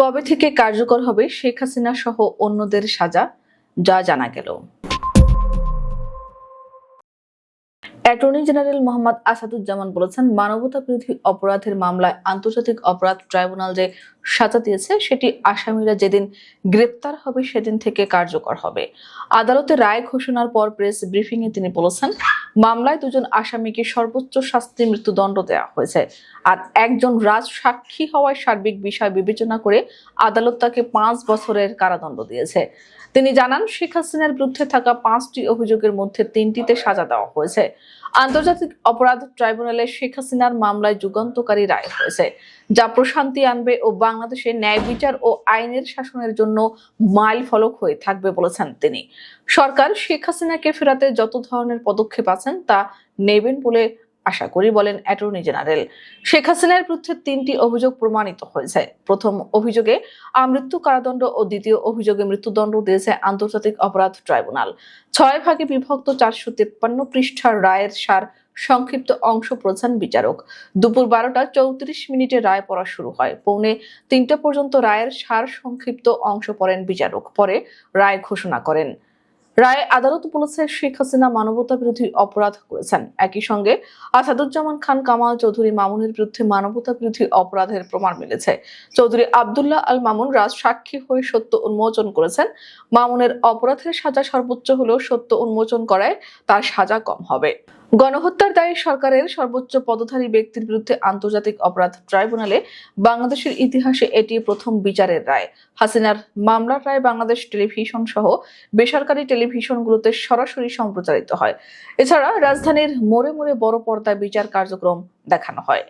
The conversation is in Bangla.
কবে থেকে কার্যকর হবে শেখ হাসিনা সহ অন্যদের সাজা, যা জানা গেল। অ্যাটর্নি জেনারেল মোহাম্মদ আসাদুজ্জামান বলেছেন মানবতা বিরোধী অপরাধের মামলায় আন্তর্জাতিক অপরাধ ট্রাইব্যুনাল যে সাজা দিয়েছে, সেটি আসামিরা যেদিন গ্রেপ্তার হবে, সেদিন থেকে কার্যকর হবে। আদালতে রায় ঘোষণার পর প্রেস ব্রিফিং এ তিনি বলেছেন মামলায় দুজন আসামিকে সর্বোচ্চ শাস্তি মৃত্যুদণ্ড দেওয়া হয়েছে। আর একজন রাজ সাক্ষী হওয়ায় সার্বিক বিষয় বিবেচনা করে আদালত তাকে পাঁচ বছরের কারাদণ্ড দিয়েছে। তিনি জানান, শেখ হাসিনার বিরুদ্ধে থাকা পাঁচটি অভিযোগের মধ্যে তিনটিতে সাজা দেওয়া হয়েছে। আন্তর্জাতিক অপরাধ ট্রাইব্যুনালে শেখ হাসিনার মামলায় যুগান্তকারী রায় হয়েছে, যা প্রশান্তি আনবে ও বাংলাদেশে ন্যায় বিচার ও আইনের শাসনের জন্য মাইল ফলক হয়ে থাকবে বলেছেন তিনি। সরকার শেখ হাসিনাকে ফেরাতে যত ধরনের পদক্ষেপ আছেন তা নেবেন বলে আশা করি বলেন অ্যাটর্নি জেনারেল। শেখ হাসিনার বিরুদ্ধে তিনটি অভিযোগ প্রমাণিত হয়েছে। প্রথম অভিযোগে আমৃত্যু কারাদণ্ড ও দ্বিতীয় অভিযোগে মৃত্যুদণ্ড দিয়েছে আন্তর্জাতিক অপরাধ ট্রাইব্যুনাল। ছয় ভাগে বিভক্ত চারশো তেপ্পান্ন পৃষ্ঠার রায়ের সার সংক্ষিপ্ত অংশ প্রধান বিচারক। দুপুর বারোটা চৌত্রিশ মিনিটে রায় পড়া শুরু হয়। পৌনে তিনটা পর্যন্ত রায়ের সার সংক্ষিপ্ত অংশ পড়েন বিচারক। পরে রায় ঘোষণা করেন। রায়ে আদালত বলেছে, শেখ হাসিনা মানবতা বিরোধী অপরাধ করেছেন। একই সঙ্গে আসাদুজ্জামান খান, কামাল চৌধুরী মামুনের বিরুদ্ধে মানবতা বিরোধী অপরাধের প্রমাণ মিলেছে। চৌধুরী আবদুল্লাহ আল মামুন রাজ সাক্ষী হয়ে সত্য উন্মোচন করেছেন। মামুনের অপরাধের সাজা সর্বোচ্চ হলেও সত্য উন্মোচন করায় তার সাজা কম হবে। গণহত্যার দায়ে সরকারের সর্বোচ্চ পদধারী ব্যক্তির বিরুদ্ধে আন্তর্জাতিক অপরাধ ট্রাইব্যুনালে বাংলাদেশের ইতিহাসে এটি প্রথম বিচারের রায়। হাসিনার মামলার রায় বাংলাদেশ টেলিভিশন সহ বেসরকারি টেলিভিশনগুলোতে সরাসরি সম্প্রচারিত হয়। এছাড়া রাজধানীর মোড়ে মোড়ে বড় পর্দায় বিচার কার্যক্রম দেখানো হয়।